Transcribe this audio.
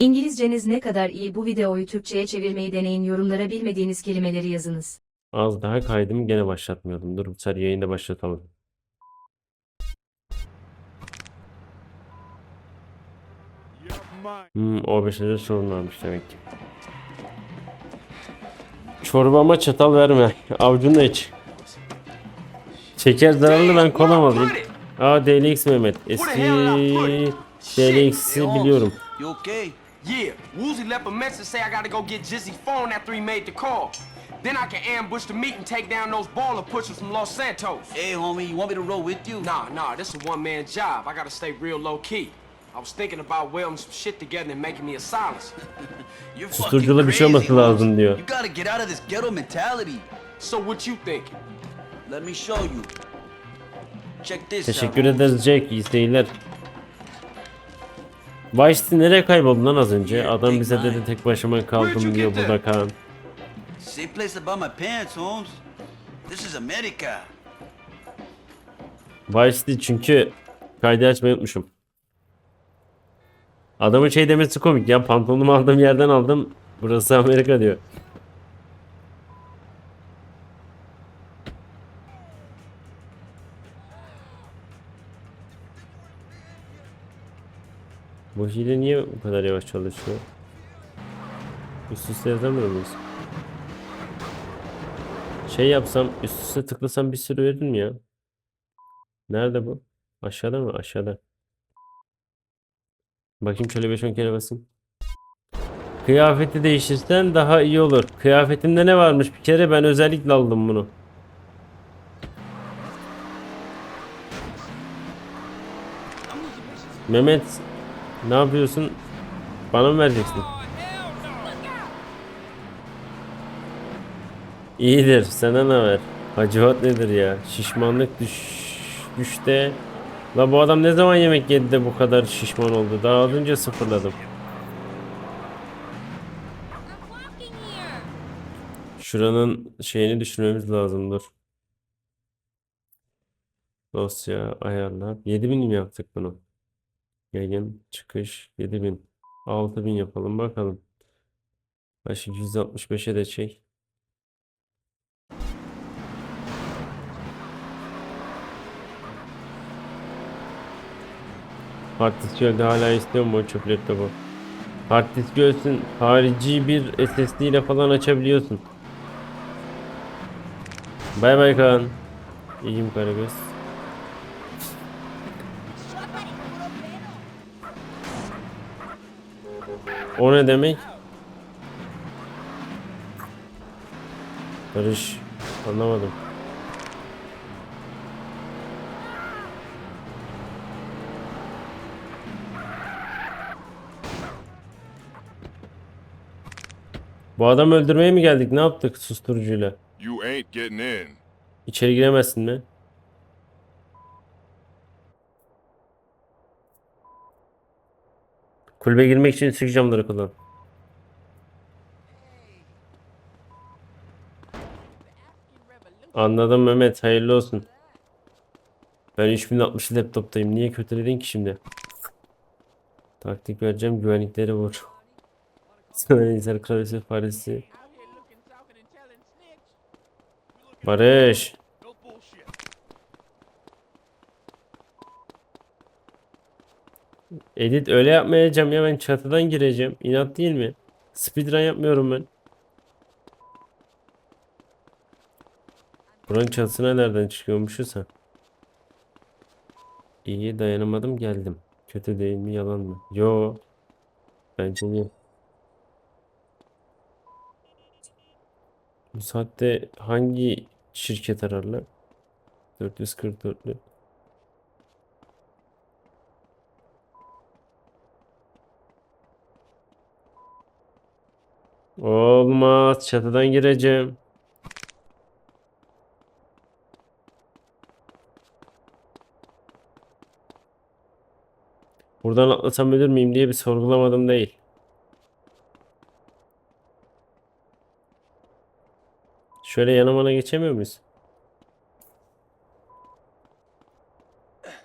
İngilizceniz ne kadar iyi bu videoyu Türkçe'ye çevirmeyi deneyin yorumlara bilmediğiniz kelimeleri yazınız. Az daha kaydım gene başlatmıyordum. Dur bu sefer yayında başlatalım. Hmm, o beşinci sorun varmış demek ki. Çorbama çatal verme. Avucunu iç. Şeker zararlı ben kola mı alayım? Aa DLX Mehmet. Eski DLX'i biliyorum. You okay? Yeah, Woozy left a message say I gotta go get Jizzy's phone after he made the call. Then I can ambush the meet and take down those baller pushers from Los Santos. Hey, homie, you want me to roll with you? Nah, nah, this a one-man job. I gotta stay real low-key. I was thinking about welding some shit together and making me a silencer. You're Susturuculu bir şey crazy, olması lazım diyor. You gotta get out of this ghetto mentality. So what you thinking? Let me show you. Check this out. Teşekkür ederiz Jack. İyi seyirler. Vice City nereye kayboldun lan az önce? Adam bize dedi tek başıma kaldım diyor burada Kaan. Same place about my pants, Holmes. This is America. Vice City çünkü kaydı açmayı unutmuşum. Adamın şey demesi komik ya pantolonumu aldığım yerden aldım. Burası Amerika diyor. Bu hile niye bu kadar yavaş çalışıyor? Üst üste yazamıyor muyuz? Şey yapsam üst üste tıklasam bir sürü verir mi ya? Nerede bu? Aşağıda mı? Aşağıda. Bakayım şöyle 5-10 kere basayım. Kıyafeti değiştirsen daha iyi olur. Kıyafetimde ne varmış bir kere ben özellikle aldım bunu. Mehmet ne yapıyorsun? Bana mı vereceksin? İyidir. Sana ne ver? Hacivat nedir ya? Şişmanlık düş düşte. La bu adam ne zaman yemek yedi de bu kadar şişman oldu? Daha az önce sıfırladım. Şuranın şeyini düşürmemiz lazım dur. Dosya ayarlar. 7000 mi yaptık bunu? Yayın çıkış 7000. 6000 yapalım bakalım. Başı 165'e de çek. Hard disk öldü hala istiyor mu o çöp laptopu? Hard disk ölsün harici bir SSD ile falan açabiliyorsun. Bay bay Kaan. İyiyim Karagöz. O ne demek? Barış. Anlamadım. Bu adamı öldürmeye mi geldik? Ne yaptık susturucuyla? İçeri giremezsin mi? Kulübe girmek için sık camları kullan. Anladım Mehmet. Hayırlı olsun. Ben 3060 laptoptayım. Niye kötüledin ki şimdi? Taktik vereceğim. Güvenlikleri vur. Sonra insan klavyesi faresi. Barış. Edit öyle yapmayacağım ya ben çatıdan gireceğim. İnat değil mi? Speedrun yapmıyorum ben. Buranın çatısına nereden çıkıyormuşuz ha? İyi dayanamadım geldim. Kötü değil mi yalan mı? Yo. Bence iyi. Bu saatte hangi şirket ararlar? 444'lü. Olmaz. Çatıdan gireceğim. Buradan atlasam ölür müyüm diye bir sorgulamadım değil. Şöyle yanımana geçemiyor muyuz?